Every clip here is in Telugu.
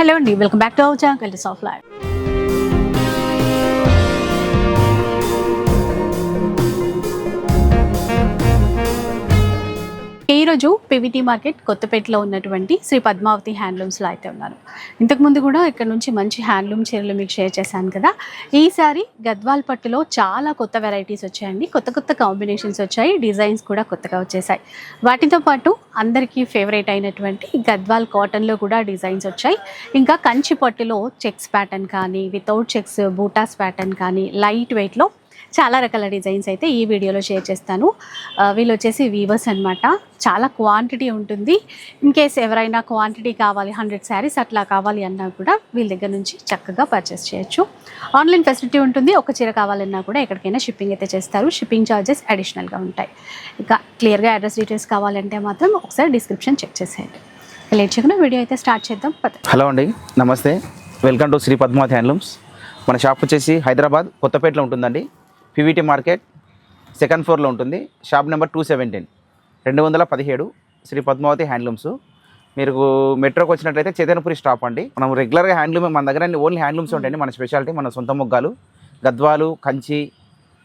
హలో అండి welcome back to our channel కలిసి ఆఫ్ లైఫ్. ఈరోజు పివిటీ మార్కెట్ కొత్తపేటలో ఉన్నటువంటి శ్రీ పద్మావతి హ్యాండ్లూమ్స్లో అయితే ఉన్నాను ఇంతకుముందు కూడా ఇక్కడ నుంచి మంచి హ్యాండ్లూమ్ చీరలు మీకు షేర్ చేశాను కదా. ఈసారి గద్వాల్ పట్టులో చాలా కొత్త వెరైటీస్ వచ్చాయండి. కొత్త కొత్త కాంబినేషన్స్ వచ్చాయి. డిజైన్స్ కూడా కొత్తగా వచ్చేసాయి. వాటితో పాటు అందరికీ ఫేవరెట్ అయినటువంటి గద్వాల్ కాటన్లో కూడా డిజైన్స్ వచ్చాయి. ఇంకా కంచి పట్టులో చెక్స్ ప్యాటర్న్ కానీ వితౌట్ చెక్స్ బూటాస్ ప్యాటర్న్ కానీ లైట్ వెయిట్లో చాలా రకాల డిజైన్స్ అయితే ఈ వీడియోలో షేర్ చేస్తాను. వీళ్ళు వచ్చేసి వీవర్స్ అన్నమాట. చాలా క్వాంటిటీ ఉంటుంది. ఇన్ కేస్ ఎవరైనా క్వాంటిటీ కావాలి హండ్రెడ్ శారీస్ అట్లా కావాలి అన్నా కూడా వీళ్ళ దగ్గర నుంచి చక్కగా పర్చేస్ చేయొచ్చు. ఆన్లైన్ ఫెసిలిటీ ఉంటుంది. ఒక చీర కావాలన్నా కూడా ఎక్కడికైనా షిప్పింగ్ అయితే చేస్తారు. షిప్పింగ్ ఛార్జెస్ అడిషనల్గా ఉంటాయి. ఇంకా క్లియర్గా అడ్రస్ డీటెయిల్స్ కావాలంటే మాత్రం ఒకసారి డిస్క్రిప్షన్ చెక్ చేసేయండి. లేట్ చేయకుండా వీడియో అయితే స్టార్ట్ చేద్దాం. హలో అండి. నమస్తే. Welcome to Shri Padmavati handlooms మన షాప్ వచ్చేసి హైదరాబాద్ కొత్తపేటలో ఉంటుందండి. పివిటి మార్కెట్ సెకండ్ ఫ్లోర్లో ఉంటుంది. Shop number two seventeen. రెండు వందల పదిహేడు శ్రీ పద్మావతి హ్యాండ్లూమ్స్. మీరు మెట్రోకి వచ్చినట్లయితే చైతన్యపురి స్టాప్ అండి. మనం రెగ్యులర్గా హ్యాండ్లూమ్ మన దగ్గర ఓన్లీ హ్యాండ్లూమ్స్ ఉంటాయండి. మన స్పెషాలిటీ మన సొంత మొగ్గాలు గద్వాలు కంచి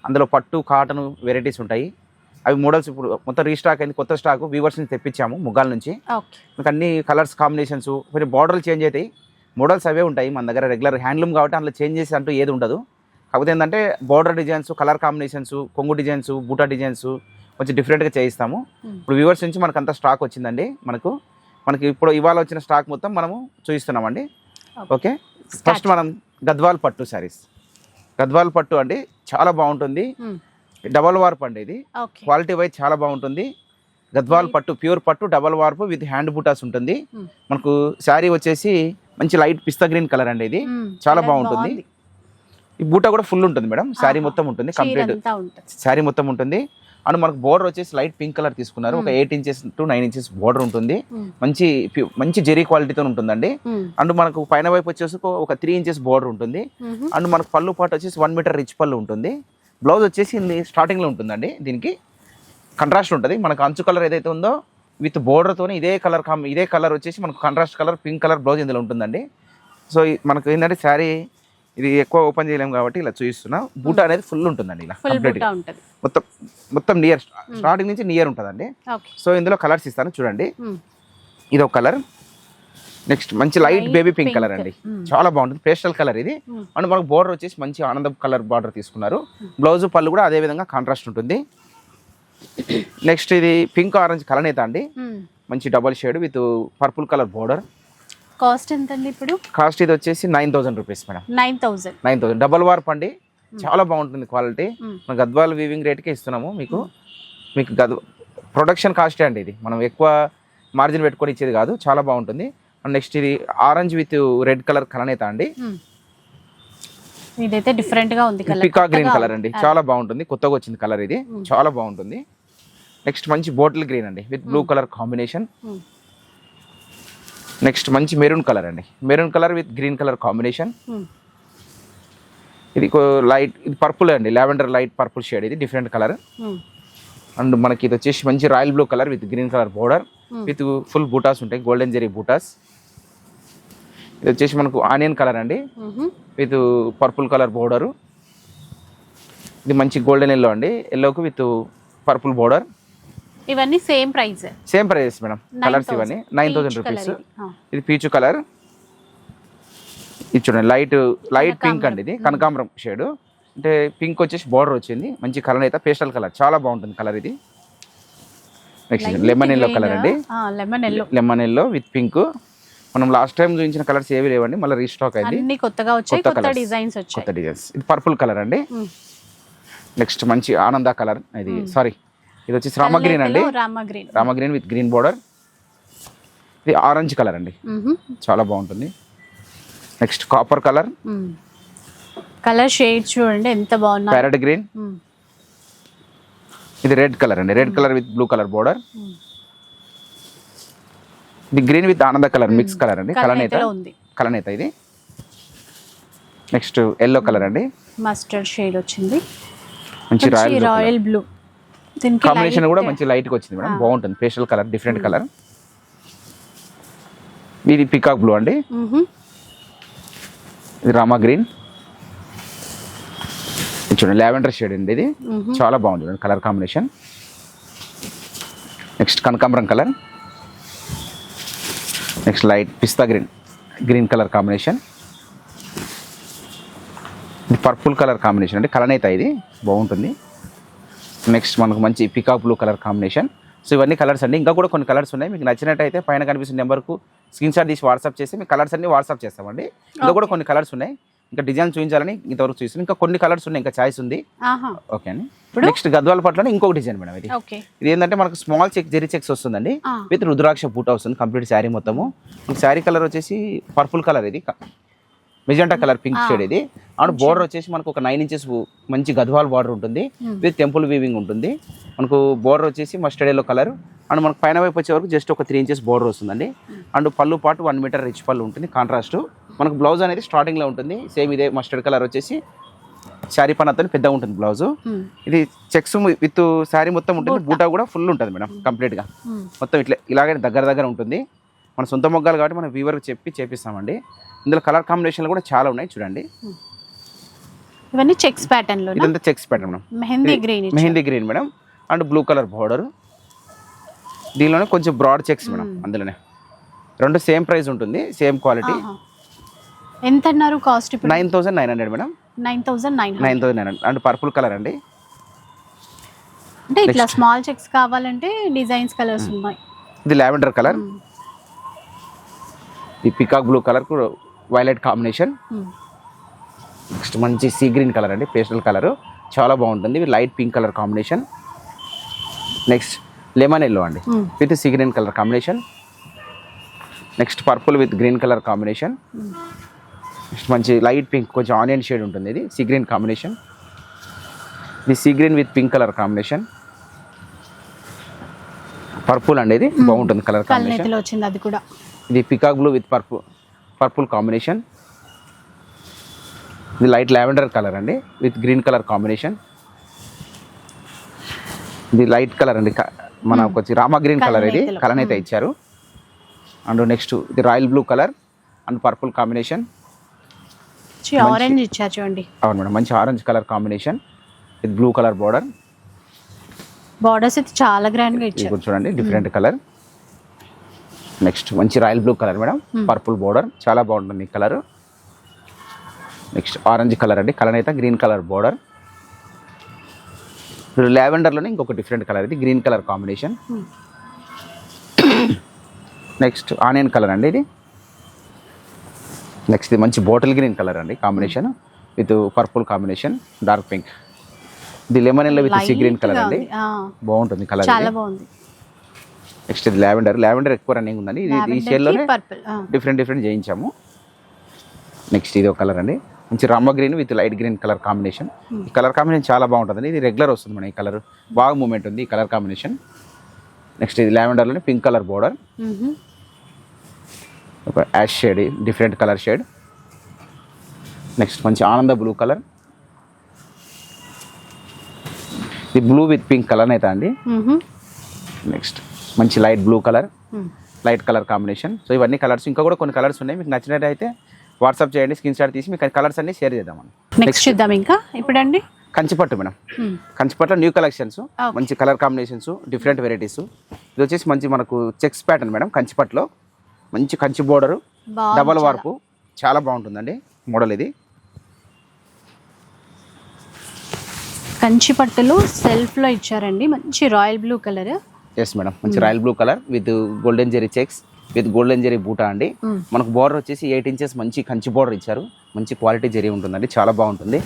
అందులో పట్టు కాటన్ వెరైటీస్ ఉంటాయి. అవి మోడల్స్ ఇప్పుడు మొత్తం రీస్టాక్ అయింది. కొత్త స్టాక్ వీవర్స్ నుంచి తెప్పించాము ముగ్గాల నుంచి. మీకు అన్ని కలర్స్ కాంబినేషన్స్ కొంచెం బార్డర్లు చేంజ్ అవుతాయి. మోడల్స్ అవే ఉంటాయి మన దగ్గర రెగ్యులర్ హ్యాండ్లూమ్ కాబట్టి అందులో చేంజెస్ అంటూ ఏది ఉండదు. కాకపోతే ఏంటంటే బార్డర్ డిజైన్స్ కలర్ కాంబినేషన్స్ కొంగు డిజైన్స్ బూటా డిజైన్స్ కొంచెం డిఫరెంట్గా చేయిస్తాము. Hmm. ఇప్పుడు వ్యూవర్స్ నుంచి మనకు అంత స్టాక్ వచ్చిందండి మనకు. మనకి ఇప్పుడు ఇవాళ వచ్చిన స్టాక్ మొత్తం మనము చూపిస్తున్నామండి ఓకే ఫస్ట్ మనం గద్వాల్ పట్టు శారీస్ గద్వాల్ పట్టు అండి చాలా బాగుంటుంది. డబల్ వార్ప్ అండి ఇది. క్వాలిటీ వైజ్ చాలా బాగుంటుంది. గద్వాల్ పట్టు ప్యూర్ పట్టు డబల్ వార్పు విత్ హ్యాండ్ బూటాస్ ఉంటుంది. Hmm. మనకు శారీ వచ్చేసి మంచి లైట్ పిస్తా గ్రీన్ కలర్ అండి ఇది. చాలా బాగుంటుంది. ఈ బూటా కూడా ఫుల్ ఉంటుంది మేడం. శారీ. మొత్తం ఉంటుంది కంప్లీట్ శారీ మొత్తం ఉంటుంది. అండ్ మనకు బోర్డర్ వచ్చేసి లైట్ పింక్ కలర్ తీసుకున్నారు. ఒక Hmm. Eight inches to nine inches border ఉంటుంది. Hmm. మంచి మంచి జెరీ క్వాలిటీతో ఉంటుందండి. మ్మ్. అండ్ మనకు పైన వైపు వచ్చేసి ఒక- త్రీ ఇంచెస్ బోర్డర్ ఉంటుంది. అండ్ మనకు పళ్ళు పాటు వచ్చేసి వన్ మీటర్ రిచ్ పళ్ళు ఉంటుంది. బ్లౌజ్ వచ్చేసి ఇది స్టార్టింగ్లో ఉంటుందండి దీనికి. కంట్రాస్ట్ ఉంటుంది. మనకు అంచు కలర్ ఏదైతే ఉందో విత్ బోర్డర్తో ఇదే కలర్ ఇదే కలర్ వచ్చేసి మనకు contrast colour pink colour blouse ఇందులో ఉంటుందండి. సో మనకు ఏంటంటే శారీ ఇది ఎక్కువ ఓపెన్ చేయలేము కాబట్టి ఇలా చూపిస్తున్నా బూట అనేది ఫుల్ ఉంటుందండి ఇలా కంప్లీట్ మొత్తం మొత్తం నియర్ స్టార్టింగ్ నుంచి నియర్ ఉంటుందండి. సో ఇందులో కలర్స్ ఇస్తాను చూడండి. ఇది ఒక కలర్ నెక్స్ట్ మంచి లైట్ బేబీ పింక్. కలర్ అండి. చాలా బాగుంటుంది పేస్టల్ కలర్ ఇది. అండ్ మనకు బోర్డర్ వచ్చేసి మంచి ఆనందం కలర్ బార్డర్ తీసుకున్నారు. బ్లౌజ్ పళ్ళు కూడా అదే విధంగా కాంట్రాస్ట్ ఉంటుంది. నెక్స్ట్ ఇది పింక్ ఆరెంజ్ కలనేత అండి. మ్మ్. మంచి double shade with purple colour border cost ఎంత అండి ఇప్పుడు? కాస్ట్ ఇది వచ్చేసి nine thousand rupees madam. Nine thousand nine thousand. Double warp అండి చాలా బాగుంటుంది క్వాలిటీ. మన గద్వాల వీవింగ్ రేట్కే ఇస్తున్నాము మీకు. మీకు గద్ ప్రొడక్షన్ కాస్టే అండి ఇది. మనం ఎక్కువ మార్జిన్ పెట్టుకొని ఇచ్చేది కాదు చాలా బాగుంటుంది. నెక్స్ట్ ఇది ఆరెంజ్ విత్ రెడ్ కలర్ కలనేత అండి. ఇదైతే డిఫరెంట్గా ఉంది కలర్ పికా గ్రీన్ కలర్ అండి. చాలా బాగుంటుంది కొత్తగా వచ్చింది కలర్ ఇది. చాలా బాగుంటుంది. నెక్స్ట్ మంచి బాటిల్ గ్రీన్ అండి with blue colour combination next మంచి మెరూన్ కలర్ అండి. Maroon colour with green colour combination ఇది లైట్ ఇది పర్పుల్ అండి. లావెండర్ లైట్ పర్పుల్ షేడ్ ఇది డిఫరెంట్ కలర్ అండ్ మనకి ఇది వచ్చేసి మంచి royal blue colour with green colour border with full butas ఉంటాయి. గోల్డెన్ జెరీ బూటాస్ ఇది వచ్చేసి మనకు ఆనియన్ కలర్ అండి. విత్ పర్పుల్ కలర్ బోర్డరు ఇది మంచి గోల్డెన్ ఎల్లో అండి. ఎల్లోకి విత్ పర్పుల్ బోర్డర్ ఇవన్నీ same price. Same prices madam. Colours ఇవన్నీ. నైన్ థౌసండ్ రూపీస్ ఇది. పీచు కలర్ ఇది చూడండి లైట్ లైట్ పింక్ అండి ఇది. కనకాంబరం షేడ్ అంటే పింక్ వచ్చేసి బార్డర్ వచ్చింది. మంచి కలర్ అయితే పేస్టల్ కలర్ చాలా బాగుంటుంది కలర్ ఇది. నెక్స్ట్ లెమన్ ఎల్లో కలర్ అండి. Lemon yellow lemon yellow with pink మనం లాస్ట్ టైం చూపించిన కలర్స్ ఏవి లేవండి మళ్ళీ రీస్టాక్ అయింది. కొత్తగా వచ్చాయి కొత్త. డిజైన్స్ కొత్త డిజైన్స్ ఇది పర్పుల్ కలర్ అండి. నెక్స్ట్ మంచి ఆనంద కలర్ ఇది సారీ ఇది వచ్చేసి రామ గ్రీన్ అండి. Rama green with green border. ఇది ఆరెంజ్ కలర్ అండి. చాలా బాగుంటుంది. Next copper colour. Colour shade చూడండి ఎంత బాగున్నా ప్యారెట్ గ్రీన్. ఇది రెడ్ కలర్ అండి. Red colour with blue colour border. ఇది గ్రీన్ విత్ ఆనంద కలర్ మిక్స్ కలర్ అండి. కలనేత కలనేత ఇది. నెక్స్ట్ ఎల్లో కలర్ అండి. మస్టర్డ్ షేడ్ వచ్చింది. మంచి రాయల్ రాయల్ బ్లూ. కాంబినేషన్ కూడా మంచి లైట్గా వచ్చింది మేడం. బాగుంటుంది. ఫేషియల్ కలర్ డిఫరెంట్ కలర్ ఇది పికాక్ బ్లూ అండి. ఇది రామా గ్రీన్ చూడండి లావెండర్ షేడ్ అండి ఇది. చాలా బాగుంది కలర్ కాంబినేషన్ నెక్స్ట్ కనకాంబరం కలర్ నెక్స్ట్ లైట్ పిస్తా గ్రీన్ గ్రీన్ కలర్ కాంబినేషన్ ఇది పర్పుల్ కలర్ కాంబినేషన్ అండి. కలనేత ఇది? బాగుంటుంది. నెక్స్ట్ మనకు మంచి peacock blue colour combination so ఇవన్నీ కలర్స్ అండి. ఇంకా కూడా కొన్ని కలర్స్ ఉన్నాయి. మీకు నచ్చినట్టయితే పైన కనిపిస్తున్న నెంబర్కు స్క్రీన్ షాట్ తీసి వాట్సాప్ చేసి మీకు కలర్స్ అన్ని వాట్సాప్ చేస్తామండి. ఇంకా కూడా కొన్ని కలర్స్ ఉన్నాయి. ఇంకా డిజైన్ చూపించాలని ఇంతవరకు చూసి ఇంకా కొన్ని కలర్స్ ఉన్నాయి. ఇంకా చాయిస్ ఉంది. ఓకే అండి? నెక్స్ట్ గద్వాల పట్ల ఇంకొక డిజైన్ మేడం ఇది. ఇది ఏంటంటే మనకు స్మాల్ చెక్ జెరీ చెక్స్ వస్తుందండి. విత్ రుద్రాక్ష బూట వస్తుంది. కంప్లీట్ శారీ మొత్తము. ఈ శారీ కలర్ వచ్చేసి పర్పుల్ కలర్ ఇది. మెజెంటా కలర్ పింక్ షేడ్ ఇది. అండ్ బోర్డర్ వచ్చేసి మనకు ఒక నైన్ ఇంచెస్ మంచి గద్వాల్ బార్డర్ ఉంటుంది. విత్ టెంపుల్ వీవింగ్ ఉంటుంది. మనకు బోర్డర్ వచ్చేసి మస్టర్డ్ ఎల్లో కలర్. అండ్ మనకు పైన వైపు వచ్చే వరకు జస్ట్ ఒక త్రీ ఇంచెస్ బోర్డర్ వస్తుందండి. అండ్ పళ్ళు పాటు వన్ మీటర్ రిచ్ పళ్ళు ఉంటుంది కాంట్రాస్ట్. మనకు బ్లౌజ్ అనేది స్టార్టింగ్లో ఉంటుంది. సేమ్ ఇదే మస్టర్డ్ కలర్ వచ్చేసి శారీ పనతో పెద్దగా ఉంటుంది బ్లౌజు. ఇది చెక్స్ విత్ శారీ మొత్తం ఉంటుంది. బూటా కూడా ఫుల్ ఉంటుంది మేడం కంప్లీట్గా. మొత్తం ఇట్లా ఇలాగే దగ్గర దగ్గర ఉంటుంది. మన సొంత మొగ్గాలు కాబట్టి మనం వీవర్కి చెప్పి చేపిస్తామండి. ఇందులో కలర్ కాంబినేషన్లు కూడా చాలా ఉన్నాయి చూడండి. ఇవన్నీ చెక్స్ ప్యాటర్న్లో ఇదంతా చెక్స్ పెట్టండి madam mehndi green mehndi green madam and blue colour border దీనిలోనే కొంచెం బ్రాడ్ చెక్స్ మేడం అందులోనే. రెండు సేమ్ ప్రైస్ ఉంటుంది సేమ్ క్వాలిటీ ఎంత అన్నారు కాస్ట్ ఇప్పుడు? Nine thousand nine hundred madam nine thousand nine nine thousand nine hundred. And purple colour అండి. అంటే ఇట్లా స్మాల్ చెక్స్ కావాలంటే డిజైన్స్ కలర్స్ ఉన్నాయి. ఇది లావెండర్ కలర్ ఈ peacock blue colour violet combination. మ్మ్. నెక్స్ట్ మంచి సీ గ్రీన్ కలర్ అండి పేస్టల్ కలర్. చాలా బాగుంటుంది light pink colour combination. Next lemon yellow అండి మ్మ్. With sea green colour combination. Next purple with green colour combination. Next మంచి లైట్ పింక్ కొంచెం ఆనియన్ షేడ్ ఉంటుంది ఇది సీ గ్రీన్ కాంబినేషన్. ఇది sea green with pink colour combination. Purple అండి ఇది బాగుంటుంది కలర్ కాంబినేషన్. వచ్చింది అది కూడా. ఇది peacock blue with purple purple combination ఇది లైట్ లావెండర్ కలర్ అండి విత్ గ్రీన్ కలర్ కాంబినేషన్ ఇది లైట్ కలర్ అండి మనకు వచ్చి రామా గ్రీన్ కలర్ ఇది. కలర్ అయితే ఇచ్చారు. అండ్ నెక్స్ట్ ఇది royal blue colour and purple combination orange ఇచ్చారు చూడండి. అవును మేడం మంచి orange colour combination with blue colour border borders అయితే చాలా గ్రాండ్గా ఇది ఇచ్చారు. చూడండి డిఫరెంట్ కలర్ నెక్స్ట్ మంచి royal blue colour madam. Purple border చాలా బాగుంటుంది ఈ కలర్. నెక్స్ట్ ఆరెంజ్ కలర్ అండి. కలర్ అయితే గ్రీన్ కలర్ బోర్డర్ లావెండర్లోనే ఇంకొక డిఫరెంట్ కలర్ ఇది. Green colour combination next onion colour అండి ఇది. నెక్స్ట్ ఇది మంచి బాటిల్ గ్రీన్ కలర్ అండి. Combination with purple combination dark pink ఇది lemon yellow with sea green colour అండి. బాగుంటుంది కలర్ చాలా బాగుంది. నెక్స్ట్ ఇది లావెండర్. లావెండర్ ఎక్కువ రన్నింగ్ ఉందండి. ఇది ఈ షేడ్లోనే డిఫరెంట్ డిఫరెంట్ చేయించాము. నెక్స్ట్ ఇది ఒక కలర్ అండి. మంచి Rama green with light green colour combination ఈ కలర్ కాంబినేషన్ చాలా బాగుంటుంది ఇది రెగ్యులర్ వస్తుంది మన ఈ కలర్ బాగా మూమెంట్ ఉంది ఈ కలర్ కాంబినేషన్ నెక్స్ట్ ఇది లావెండర్లోనే పింక్ కలర్ బోర్డర్ ఒక ash shade different colour shade next మంచి ఆనంద బ్లూ కలర్ ఇది బ్లూ విత్ పింక్ కలర్ అయితే అండి. నెక్స్ట్ మంచి light blue colour light colour combination so ఇవన్నీ కలర్స్ ఇంకా కూడా కొన్ని కలర్స్ ఉన్నాయి. మీకు నచ్చినట్టయితే వాట్సాప్ చేయండి స్క్రీన్ షాట్ తీసి మీకు కలర్స్ అన్ని షేర్ చేద్దామని. నెక్స్ట్ చూద్దాం ఇంకా. ఇప్పుడండి. కంచిపట్టు మేడం. కంచిపట్టులో న్యూ కలెక్షన్స్ మంచి కలర్ కాంబినేషన్స్ డిఫరెంట్ వెరైటీస్ ఇది వచ్చేసి మంచి మనకు చెక్స్ ప్యాటర్న్ మేడం కంచిపట్టులో. మంచి కంచి బోర్డరు డబల్. వార్పు చాలా. బాగుంటుందండి మోడల్ ఇది. కంచి పట్టులు సెల్ఫ్లో ఇచ్చారండి. మంచి royal blue colour yes madam మంచి royal blue colour with golden zari checks with golden zari buta అండి. Mm. మనకు బోర్డర్ వచ్చేసి ఎయిట్ ఇంచెస్ మంచి కంచి బోర్డర్ ఇచ్చారు. మంచి క్వాలిటీ జెరీ ఉంటుందండి. చాలా బాగుంటుంది.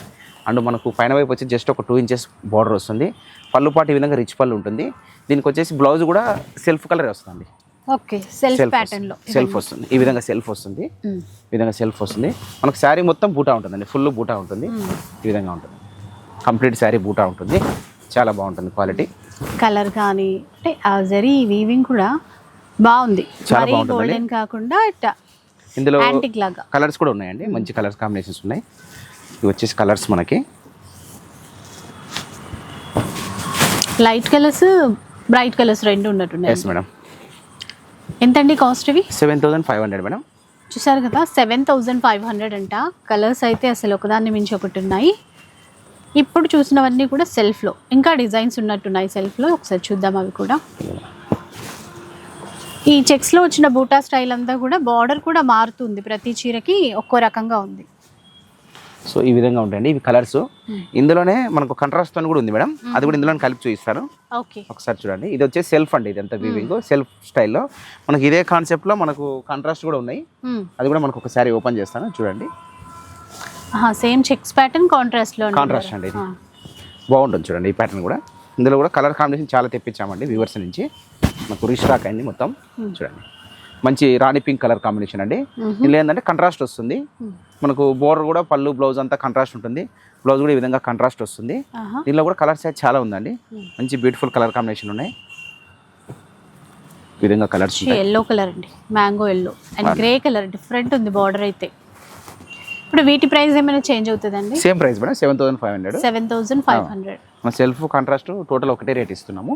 అండ్ మనకు పైన వైపు వచ్చి జస్ట్ ఒక టూ ఇంచెస్ బోర్డర్ వస్తుంది. పళ్ళు పాటు ఈ విధంగా రిచ్ పళ్ళు ఉంటుంది. దీనికి వచ్చేసి బ్లౌజ్ కూడా సెల్ఫ్ కలర్ వస్తుంది ఓకే సెల్ఫ్ సెల్ఫ్ ప్యాటర్న్లో. సెల్ఫ్ వస్తుంది. ఈ విధంగా సెల్ఫ్ వస్తుంది. ఈ విధంగా సెల్ఫ్ వస్తుంది. మనకు శారీ మొత్తం బూటా ఉంటుందండి. ఫుల్ బూటా ఉంటుంది. ఈ విధంగా ఉంటుంది. కంప్లీట్ శారీ బూటా ఉంటుంది. చాలా బాగుంటుంది క్వాలిటీ. కలర్ కానీ అంటే ఆ జరీ వీవింగ్ కూడా బాగుంది. చాలా మరీ. గోల్డెన్ కాకుండా ఇట్లా ఇందులో యాంటిక్ లాగా. కలర్స్ కూడా ఉన్నాయండి. మంచి కలర్స్ కాంబినేషన్స్ ఉన్నాయి. ఇవి వచ్చేసి కలర్స్ మనకి. లైట్ కలర్స్ బ్రైట్ కలర్స్ రెండు ఉన్నట్టున్నాయి. ఎస్ మేడం ఎంతండి కాస్ట్ ఇవి? Seven thousand five hundred madam చూసారు కదా సెవెన్ థౌజండ్ ఫైవ్ హండ్రెడ్ అంట. కలర్స్ అయితే అసలు ఒకదాన్ని మించి ఒకటి ఉన్నాయి. ఇప్పుడు చూసినవన్నీ కూడా సెల్ఫ్లో ఇంకా డిజైన్స్ ఉన్నట్టున్నాయి సెల్ఫ్లో ఒకసారి చూద్దాం అవి కూడా. ఈ చెక్స్లో వచ్చిన బూటా స్టైల్ అంతా కూడా బార్డర్ కూడా మారుతుంది. ప్రతి చీరకి ఒక్కో రకంగా ఉంది. సో ఈ విధంగా ఉంటాయండి. ఇవి కలర్స్ ఇందులోనే మనకు కంట్రాస్ట్తో కూడా ఉంది మేడం. అది కూడా ఇందులో కలిపి చూపిస్తాను. ఓకే. ఒకసారి చూడండి. ఇది వచ్చేసి సెల్ఫ్ అండి ఇది ఎంత వీవింగ్ సెల్ఫ్ స్టైల్లో మనకి ఇదే కాన్సెప్ట్లో మనకు కాంట్రాస్ట్ కూడా ఉన్నాయి. అది కూడా మనకు ఒకసారి ఓపెన్ చేస్తాను. చూడండి. సేమ్ చెక్స్ ప్యాటర్న్ కాంట్రాస్ట్లో కాంట్రాస్ట్ అండి ఇది. బాగుంటుంది చూడండి ఈ ప్యాటర్న్ కూడా. ఇందులో కూడా కలర్ కాంబినేషన్ చాలా తెప్పించామండి వ్యూవర్స్ నుంచి. మనకు రీస్టాక్ అయింది మొత్తం. చూడండి. మంచి రాణి పింక్ కలర్ కాంబినేషన్ అండి. ఇందులో ఏంటంటే కంట్రాస్ట్ వస్తుంది. మనకు బోర్డర్ కూడా పళ్ళు బ్లౌజ్ అంతా కంట్రాస్ట్ ఉంటుంది. బ్లౌజ్ కూడా ఈ విధంగా కంట్రాస్ట్ వస్తుంది. దీనిలో కూడా కలర్స్ అయితే చాలా ఉందండి. మంచి బ్యూటిఫుల్ కలర్ కాంబినేషన్ ఉన్నాయి. ఈ విధంగా కలర్స్ ఎల్లో కలర్ అండి. Mango yellow and grey colour different ఉంది బార్డర్ అయితే. ఇప్పుడు వీటి ప్రైస్ ఏమైనా చేంజ్ అవుతుందండి? Same price madam seven thousand five hundred seven thousand five hundred మన సెల్ఫ్ కాంట్రాస్ట్ టోటల్ ఒకటే రేట్ ఇస్తున్నాము.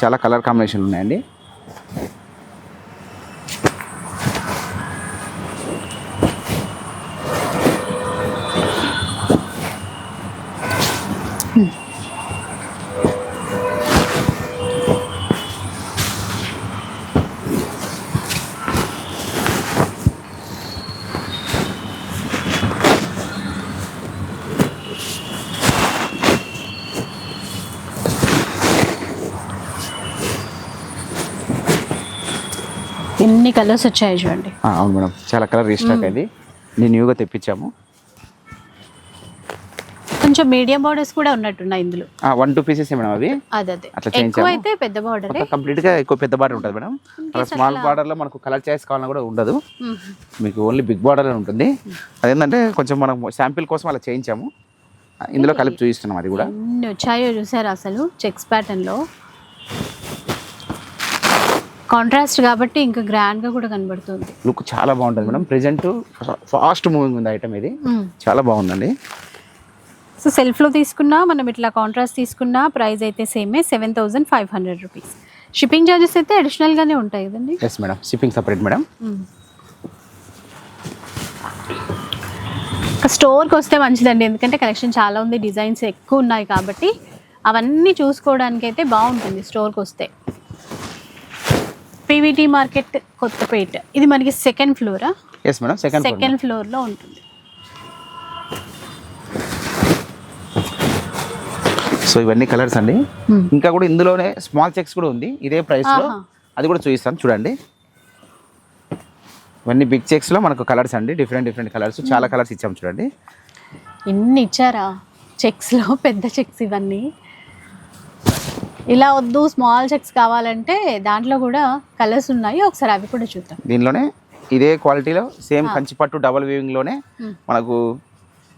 చాలా కలర్ కాంబినేషన్ ఉన్నాయండి ఎన్ని కలర్స్ వచ్చాయి చూడండి. అవును మేడం. చాలా కలర్ రీస్టాక్ అయింది. నేను న్యూగా తెప్పించాము. కొంచెం మీడియం బార్డర్స్ కూడా ఉన్నట్టున్నాయి ఇందులో. వన్ టూ పీసెస్ మేడం అవి? అదే అదే. అట్లా ఎక్కువ. అయితే పెద్ద బార్డర్ కంప్లీట్గా ఎక్కువ పెద్ద బార్డర్ ఉంటుంది మేడం. అలా స్మాల్ బార్డర్లో మనకు కలర్ చాయిస్ కావాలన్నా కూడా ఉండదు. మీకు ఓన్లీ బిగ్ బార్డర్ ఉంటుంది. అదేంటంటే కొంచెం మనం శాంపిల్ కోసం అలా చేయించాము. ఇందులో కలిపి చూపిస్తున్నాం అది కూడా. వచ్చాయో చూసారు అసలు? చెక్స్ ప్యాటర్న్లో కాంట్రాస్ట్ కాబట్టి ఇంకా గ్రాండ్గా కూడా కనబడుతుంది. లుక్ చాలా బాగుంటుంది మేడం. ప్రెజెంట్ ఫాస్ట్ మూవింగ్ ఉంది ఐటమ్ ఇది. చాలా బాగుందండి. సో సెల్ఫ్లో తీసుకున్నా మనం ఇట్లా కాంట్రాస్ట్ తీసుకున్నా ప్రైస్ అయితే సేమే seven thousand five hundred rupees shipping charges అయితే అడిషనల్గానే ఉంటాయి కదండి? Yes madam shipping separate madam స్టోర్కి వస్తే మంచిదండి. ఎందుకంటే కలెక్షన్ చాలా ఉంది డిజైన్స్ ఎక్కువ ఉన్నాయి కాబట్టి అవన్నీ చూసుకోవడానికి అయితే బాగుంటుంది స్టోర్కి వస్తే. PVT market Kothapet. ఇది మనకి సెకండ్ ఫ్లోరా ఎస్ మేడం సెకండ్ సెకండ్ ఫ్లోర్లో ఉంటుంది. సో ఇవన్నీ కలర్స్ అండి. Hmm. ఇంకా కూడా ఇందులోనే స్మాల్ చెక్స్ కూడా ఉంది. ఇదే ప్రైస్లో. ఆహా. అది కూడా చూపిస్తాను. చూడండి. ఇవన్నీ బిగ్ చెక్స్లో మనకు కలర్స్ అండి. డిఫరెంట్ డిఫరెంట్ కలర్స్ చాలా కలర్స్ ఇచ్చాము చూడండి. ఎన్ని ఇచ్చారా? చెక్స్లో పెద్ద చెక్స్ ఇవన్నీ. ఇలా వద్దు స్మాల్ చెక్స్ కావాలంటే దాంట్లో కూడా కలర్స్ ఉన్నాయి. ఒకసారి అవి కూడా చూద్దాం. దీనిలోనే ఇదే క్వాలిటీలో సేమ్ కంచిపట్టు డబల్ వీవింగ్లోనే Hmm. మనకు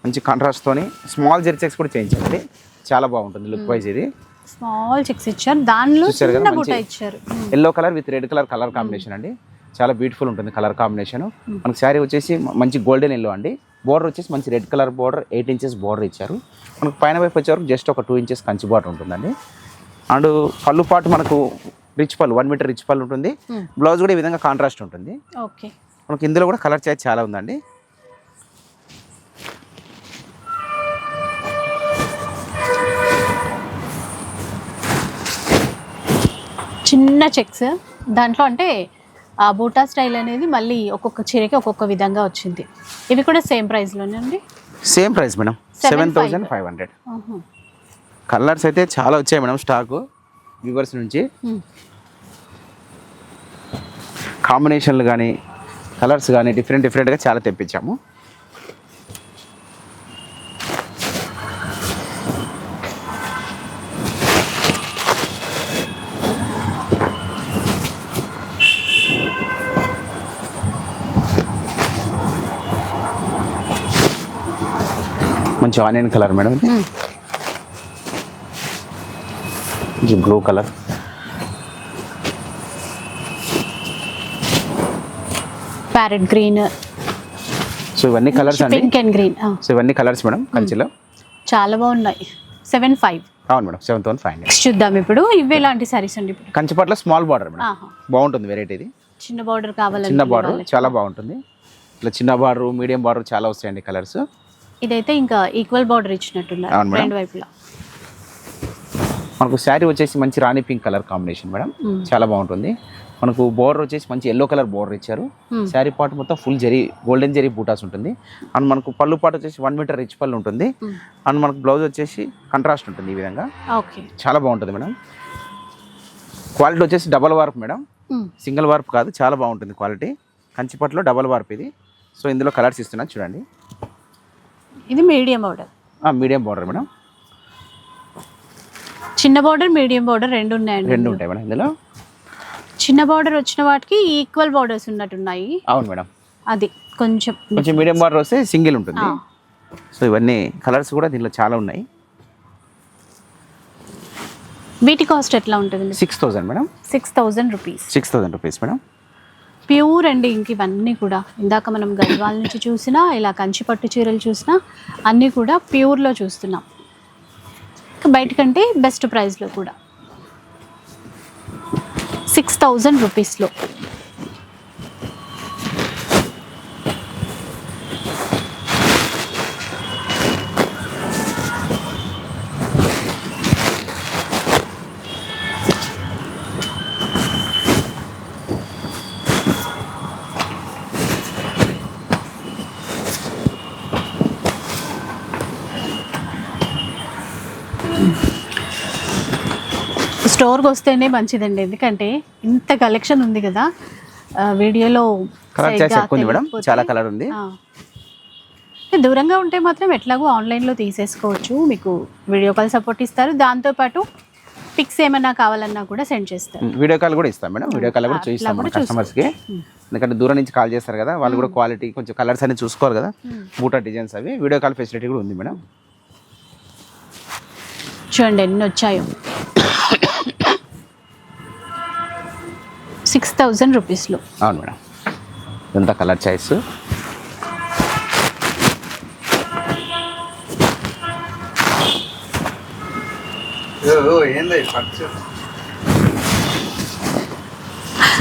మంచి కాంట్రాస్ట్ తోని స్మాల్ జెర్ చెక్స్ కూడా చేయించండి. చాలా బాగుంటుంది లుక్ వైజ్ ఇది. స్మాల్ చెక్స్ ఇచ్చారు. దానిలో చిన్న బుట్ట ఇచ్చారు. Yellow colour with red colour colour combination అండి. చాలా బ్యూటిఫుల్ ఉంటుంది కలర్ కాంబినేషన్ మనకి శారీ వచ్చేసి మంచి గోల్డెన్ ఎల్లో అండి. బోర్డర్ వచ్చేసి మంచి red colour border eight inches border ఇచ్చారు. మనకు పైన వైపు వచ్చేవరకు జస్ట్ ఒక టూ ఇంచెస్ కంచి బార్డర్ ఉంటుందండి. అండ్ పళ్ళు పాటు మనకు రిచ్ పళ్ళు వన్ మీటర్ రిచ్ పళ్ళు ఉంటుంది. Hmm. బ్లౌజ్ కూడా ఈ విధంగా కాంట్రాస్ట్ ఉంటుంది. ఓకే మనకి ఇందులో కూడా కలర్ చార్జ్ చాలా ఉందండి. చిన్న చెక్స్ దాంట్లో అంటే ఆ బూటా స్టైల్ అనేది మళ్ళీ ఒక్కొక్క చీరకి ఒక్కొక్క విధంగా వచ్చింది. ఇవి కూడా సేమ్ ప్రైస్లోనే అండి? Same price madam seven thousand five hundred. Colours అయితే చాలా వచ్చాయి మేడం స్టాక్ వ్యూవర్స్ నుంచి. Hmm. కాంబినేషన్లు కానీ కలర్స్ కానీ డిఫరెంట్ డిఫరెంట్గా చాలా తెప్పించాము. మంచి ఆనియన్ కలర్ మేడం ఇది. Blue colour. Parrot green. So ఇవన్నీ కలర్స్ అండి? పింక్ అండ్ గ్రీన్ సో ఇవన్నీ కలర్స్ మేడం కంచిలో? చాలా బాగున్నాయి. Seven five. అవును madam seven thousand five hundred చూద్దాం ఇప్పుడు. ఇవి ఎలాంటి సారీస్ అండి ఇప్పుడు? కంచిపట్ల స్మాల్ బార్డర్ మేడం. బాగుంటుంది వెరైటీ ఇది. చిన్న బార్డర్ కావాలని చిన్న బార్డర్ చాలా బాగుంటుంది. ఇట్లా చిన్న బార్డర్ మీడియం బార్డర్ చాలా వస్తాయండి కలర్స్. ఇదైతే ఇంకా ఈక్వల్ బార్డర్ ఇచ్చినట్టున్నారు. రెండు వైపులా. మనకు శారీ వచ్చేసి మంచి rani pink colour combination madam. చాలా బాగుంటుంది. మనకు బోర్డర్ వచ్చేసి మంచి ఎల్లో కలర్ బోర్డర్ ఇచ్చారు. శారీ పార్ట్ మొత్తం ఫుల్ జరీ గోల్డెన్ జరీ బూటాస్ ఉంటుంది. అండ్ మనకు పళ్ళు పాటు వచ్చేసి వన్ మీటర్ రిచ్ పళ్ళు ఉంటుంది. అండ్ మనకు బ్లౌజ్ వచ్చేసి కంట్రాస్ట్ ఉంటుంది ఈ విధంగా. ఓకే. చాలా బాగుంటుంది మేడం. క్వాలిటీ వచ్చేసి double warp madam. Single warp కాదు చాలా బాగుంటుంది క్వాలిటీ కంచిపట్లో డబల్ వార్ప్ ఇది. సో ఇందులో కలర్స్ ఇస్తున్నాను చూడండి. ఇది medium border medium border madam. చిన్న బార్డర్ మీడియం బార్డర్ రెండు ఉన్నాయండి రెండు ఉంటాయి మేడం ఇందులో? చిన్న బార్డర్ వచ్చిన వాటికి ఈక్వల్ బార్డర్స్ ఉన్నట్టున్నాయి. అవును మేడం. అది కొంచెం కొంచెం మీడియం బార్డర్ వస్తే సింగిల్ ఉంటుంది. సో ఇవన్నీ కలర్స్ కూడా దీనిలో చాలా ఉన్నాయి. వీటి కాస్ట్ ఎట్లా ఉంటుంది six thousand madam. Six thousand rupees six thousand rupees madam. Pure అండి ఇంక ఇవన్నీ కూడా. ఇందాక మనం గద్వాల నుంచి చూసినా ఇలా కంచి పట్టు చీరలు చూసినా అన్నీ కూడా ప్యూర్లో చూస్తున్నాం. బయట కంటే బెస్ట్ ప్రైస్లో కూడా. సిక్స్ థౌజండ్ రూపీస్లో స్టోర్కి వస్తేనే మంచిదండి. ఎందుకంటే ఇంత కలెక్షన్ ఉంది కదా వీడియోలో కలర్ సరిగ్గా చాయిస్ ఎక్కువ ఉంది మేడం. చాలా కలర్ ఉంది. దూరంగా ఉంటే మాత్రం ఎట్లాగో ఆన్లైన్లో తీసేసుకోవచ్చు. మీకు వీడియో కాల్ సపోర్ట్ ఇస్తారు. దాంతోపాటు పిక్స్ ఏమైనా కావాలన్నా కూడా సెండ్ చేస్తారు. వీడియో కాల్ కూడా ఇస్తాం మేడం. వీడియో కాల్ కూడా చూపిస్తాం మన కస్టమర్స్కి ఎందుకంటే దూరం నుంచి కాల్ చేస్తారు కదా వాళ్ళు కూడా క్వాలిటీ కొంచెం కలర్స్ అన్ని చూసుకోవాలి కదా. బూటా డిజైన్స్ అవి వీడియో కాల్ ఫెసిలిటీ కూడా ఉంది మేడం. చూడండి ఎన్ని వచ్చాయో సిక్స్ థౌజండ్ రూపీస్లో. అవును మేడం. ఇదంతా కలర్ చాయిస్?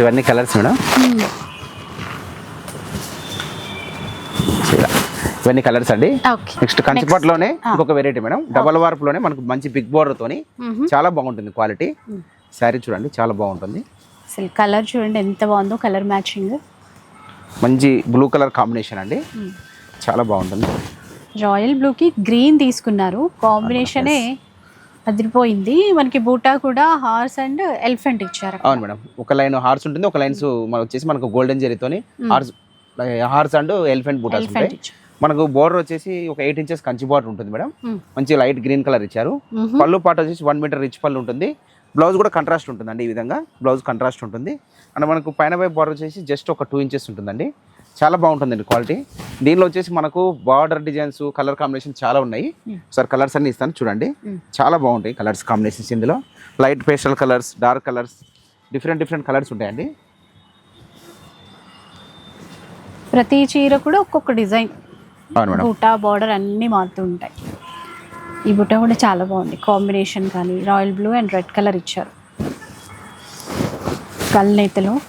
ఇవన్నీ కలర్స్ మేడం. ఇవన్నీ కలర్స్ అండి. ఓకే. నెక్స్ట్ కంచిపట్లోనే ఇంకొక వెరైటీ మేడం. డబల్ వార్ప్లోనే మనకు మంచి బిగ్ తోని చాలా బాగుంటుంది క్వాలిటీ శారీ చూడండి చాలా బాగుంటుంది. అసలు కలర్ చూడండి ఎంత బాగుందో కలర్ మ్యాచింగ్. మంచి బ్లూ కలర్ కాంబినేషన్ అండి. చాలా బాగుంటుంది. రాయల్ బ్లూకి గ్రీన్ తీసుకున్నారు. కాంబినేషనే అదిరిపోయింది. మనకి బూటా కూడా హార్స్ అండ్ ఎలిఫెంట్ ఇచ్చారు. అవును మేడం. ఒక లైన్ హార్స్ ఉంటుంది ఒక లైన్స్ మన వచ్చేసి మనకు గోల్డెన్ జెరీతోని horse horse and elephant buttas ఉంటాయి. మనకు బోర్డర్ వచ్చేసి ఒక ఎయిట్ ఇంచెస్ కంచి బార్డర్ ఉంటుంది మేడం. మ్మ్. మంచి లైట్ గ్రీన్ కలర్ ఇచ్చారు. పళ్ళు పాట వచ్చేసి వన్ మీటర్ రిచ్ పళ్ళు ఉంటుంది. బ్లౌజ్ కూడా కంట్రాస్ట్ ఉంటుందండి ఈ విధంగా. బ్లౌజ్ కంట్రాస్ట్ ఉంటుంది. అండ్ మనకు పైన వైపు బార్డర్ వచ్చేసి జస్ట్ ఒక టూ ఇంచెస్ ఉంటుందండి. చాలా బాగుంటుందండి క్వాలిటీ దీనిలో వచ్చేసి మనకు బార్డర్ డిజైన్స్ కలర్ కాంబినేషన్ చాలా ఉన్నాయి. ఒకసారి కలర్స్ అన్ని ఇస్తాను చూడండి. మ్మ్. చాలా బాగుంటాయి కలర్స్ కాంబినేషన్స్ ఇందులో. Light pastel colours dark colours different different colours ఉంటాయండి. ప్రతి చీర కూడా ఒక్కొక్క డిజైన్. బూటా బార్డర్ అన్నీ మారుతూ ఉంటాయి. ఈ బుట్ట కూడా చాలా బాగుంది. కాంబినేషన్ కానీ royal blue and red colour ఇచ్చారు. కల్నేతలో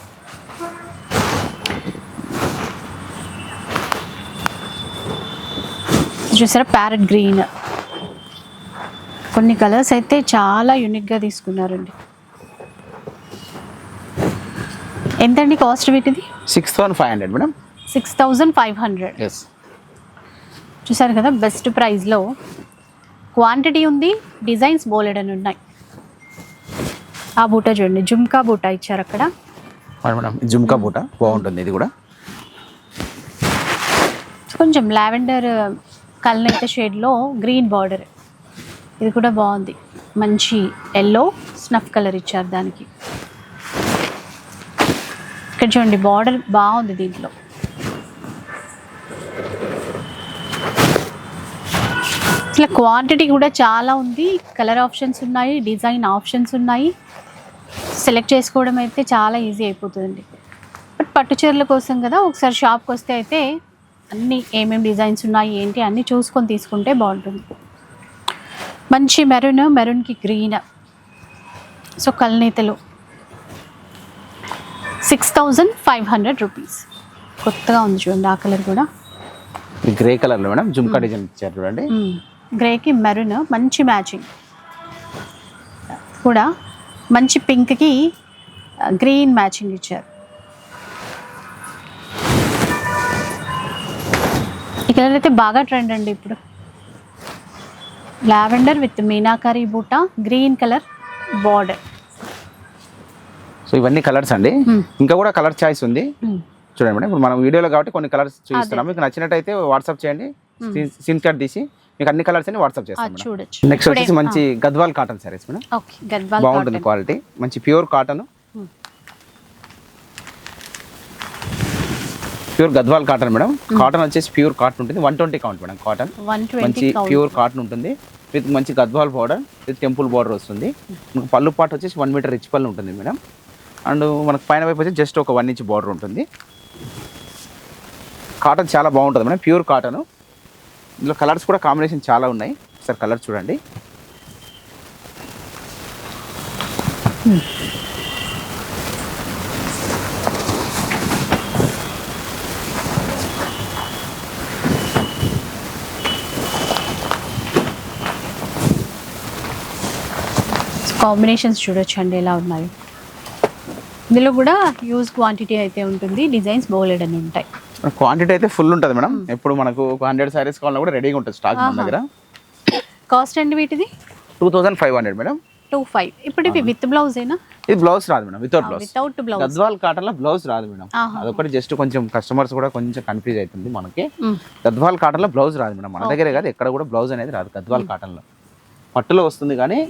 చూసారా? Parrot green. కొన్ని కలర్స్ అయితే చాలా యూనిక్గా తీసుకున్నారండి. ఎంతండి cost వీటిది? Six thousand five hundred madam. Six thousand five hundred. చూసారు కదా? బెస్ట్ ప్రైస్లో క్వాంటిటీ ఉంది డిజైన్స్ బోలెడని ఉన్నాయి. ఆ బూట చూడండి జుమ్కా బూట ఇచ్చారు అక్కడ. మేడం జుమ్కా బూట బాగుంటుంది ఇది కూడా. కొంచెం లావెండర్ కలనైతే షేడ్లో గ్రీన్ బార్డర్. ఇది కూడా బాగుంది. మంచి ఎల్లో స్నఫ్ కలర్ ఇచ్చారు దానికి. ఇక్కడ చూడండి బార్డర్ బాగుంది దీంట్లో. అసలు క్వాంటిటీ కూడా చాలా ఉంది. కలర్ ఆప్షన్స్ ఉన్నాయి డిజైన్ ఆప్షన్స్ ఉన్నాయి. సెలెక్ట్ చేసుకోవడం అయితే చాలా ఈజీ అయిపోతుంది బట్ పట్టు చీరల కోసం కదా ఒకసారి షాప్కి వస్తే అయితే అన్ని ఏమేమి డిజైన్స్ ఉన్నాయి ఏంటి అన్నీ చూసుకొని తీసుకుంటే బాగుంటుంది. మంచి మెరూన్ మెరూన్కి green so కల్నేతలు. Six thousand five hundred rupees కొత్తగా ఉంది చూడండి ఆ కలర్ కూడా. గ్రే కలర్లో మేడం జుమ్కా డిజైన్ ఇచ్చారు చూడండి. గ్రేకి మెరూన్ మంచి మ్యాచింగ్. కూడా మంచి పింక్కి గ్రీన్ మ్యాచింగ్ ఇచ్చారు. ఈ కలర్ అయితే బాగా ట్రెండ్ అండి ఇప్పుడు. లావెండర్ విత్ మీనాకారి బూటా గ్రీన్ కలర్ బార్డర్. సో ఇవన్నీ కలర్స్ అండి. ఇంకా కూడా కలర్ చాయిస్ ఉంది. చూడండి మేడం ఇప్పుడు మనం వీడియోలో కాబట్టి కొన్ని కలర్స్ చూపిస్తున్నాం మీకు నచ్చినట్టయితే వాట్సాప్ చేయండి. సిమ్ కార్డ్ తీసి. మీకు అన్ని కలర్స్ అని వాట్సాప్ చేస్తాం చూడొచ్చు. నెక్స్ట్ వచ్చేసి మంచి గద్వాల్ కాటన్ సారీస్ మేడం. బాగుంటుంది క్వాలిటీ మంచి pure cotton pure Gadwal cotton madam. Cotton వచ్చేసి ప్యూర్ కాటన్ ఉంటుంది. One twenty count madam cotton మంచి ప్యూర్ కాటన్ ఉంటుంది. విత్ మంచి Gadwal border with temple border వస్తుంది. మనకు పళ్ళు పాటు వచ్చేసి వన్ మీటర్ రిచ్ పళ్ళు ఉంటుంది మేడం. అండ్ మనకు పైన వైపు వచ్చి జస్ట్ ఒక వన్ ఇంచ్ బార్డర్ ఉంటుంది. కాటన్ చాలా బాగుంటుంది మేడం. ప్యూర్ కాటన్ ఇందులో కలర్స్ కూడా కాంబినేషన్ చాలా ఉన్నాయి. సార్ కలర్ చూడండి. కాంబినేషన్స్ చూడొచ్చు అండి ఎలా ఉన్నాయి. ఇందులో కూడా యూజ్ క్వాంటిటీ అయితే ఉంటుంది డిజైన్స్ బోలెడ్ అని ఉంటాయి. క్వాంటిటీ అయితే ఫుల్ ఉంటుంది మేడం. ఎప్పుడు మనకు ఒక హండ్రెడ్ సారీస్ కావాలన్నా కూడా రెడీగా ఉంటుంది స్టాక్ మన దగ్గర. కాస్ట్ అండి వీటిది? Two thousand five hundred madam. Two five ఇప్పుడు ఇవి విత్ బ్లౌజేనా ఇది బ్లౌజ్ రాదు madam without blouse without blouse Gadwal కాటన్లో బ్లౌజ్ రాదు మేడం. అదొకటి జస్ట్ కొంచెం కస్టమర్స్ కూడా కొంచెం కన్ఫ్యూజ్ అవుతుంది మనకి. గద్వాల్ కాటన్లో బ్లౌజ్ రాదు మేడం మన దగ్గరే కాదు ఎక్కడ కూడా బ్లౌజ్ అనేది రాదు గద్వాల్ కాటన్లో పట్టులో వస్తుంది కానీ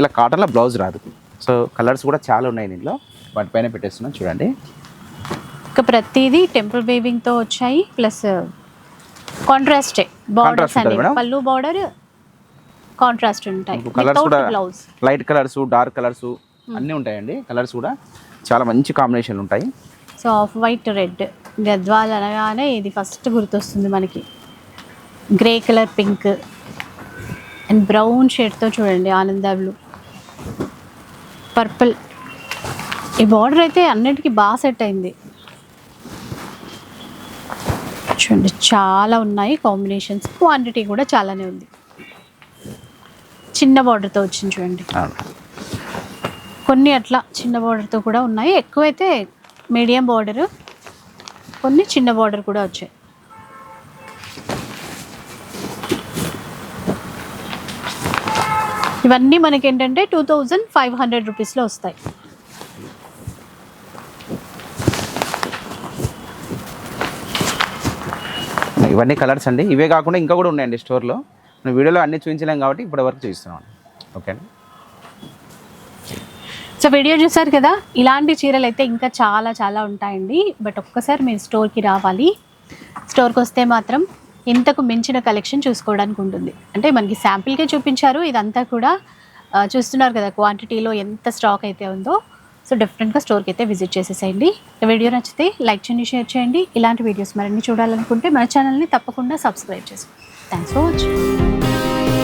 ఇలా కాటన్లో బ్లౌజ్ రాదు. సో కలర్స్ కూడా చాలా ఉన్నాయి దీంట్లో. వాటిపైన పెట్టేస్తున్నాం చూడండి. ఇంకా ప్రతిదీ టెంపుల్ వేవింగ్తో వచ్చాయి. ప్లస్ కాంట్రాస్టే బార్డర్స్ మేడం. పళ్ళు బార్డర్ కాంట్రాస్ట్ ఉంటాయి. కలర్స్ కూడా blouse light colours dark colours అన్నీ ఉంటాయండి. కలర్స్ కూడా చాలా మంచి కాంబినేషన్లు ఉంటాయి. So off white red Gadwal అనగానే ఇది ఫస్ట్ గుర్తొస్తుంది మనకి. Grey colour pink and brown షేడ్తో చూడండి ఆనంద బ్లూ పర్పుల్ ఈ బార్డర్ అయితే అన్నిటికీ బాగా సెట్ అయింది. చూడండి చాలా ఉన్నాయి కాంబినేషన్స్ క్వాంటిటీ కూడా చాలానే ఉంది. చిన్న బార్డర్తో వచ్చింది చూడండి. కొన్ని అట్లా చిన్న బార్డర్తో కూడా ఉన్నాయి. ఎక్కువైతే మీడియం బార్డర్ కొన్ని చిన్న బార్డర్ కూడా వచ్చాయి. ఇవన్నీ మనకి ఏంటంటే టూ థౌజండ్ ఫైవ్ హండ్రెడ్ రూపీస్లో వస్తాయి. ఇవన్నీ కలర్స్ అండి. ఇవే కాకుండా ఇంకా కూడా ఉన్నాయండి స్టోర్లో. మనం వీడియోలో అన్ని చూపించలేం కాబట్టి ఇప్పటి వరకు చూపిస్తున్నాం ఓకే అండి. సో వీడియో చూసారు కదా? ఇలాంటి చీరలు అయితే ఇంకా చాలా చాలా ఉంటాయండి. బట్ ఒక్కసారి మీరు స్టోర్కి రావాలి. స్టోర్కి వస్తే మాత్రం ఇంతకు మించిన కలెక్షన్ చూసుకోవడానికి ఉంటుంది. అంటే మనకి శాంపిల్కే చూపించారు. ఇదంతా కూడా చూస్తున్నారు కదా క్వాంటిటీలో ఎంత స్టాక్ అయితే ఉందో. సో డెఫినెట్గా స్టోర్కి అయితే విజిట్ చేసేసేయండి వీడియో నచ్చితే లైక్ చేయండి షేర్ చేయండి. ఇలాంటి వీడియోస్ మరిన్ని చూడాలనుకుంటే మన ఛానల్ని తప్పకుండా సబ్స్క్రైబ్ చేసుకోండి థ్యాంక్స్ ఫర్ వాచింగ్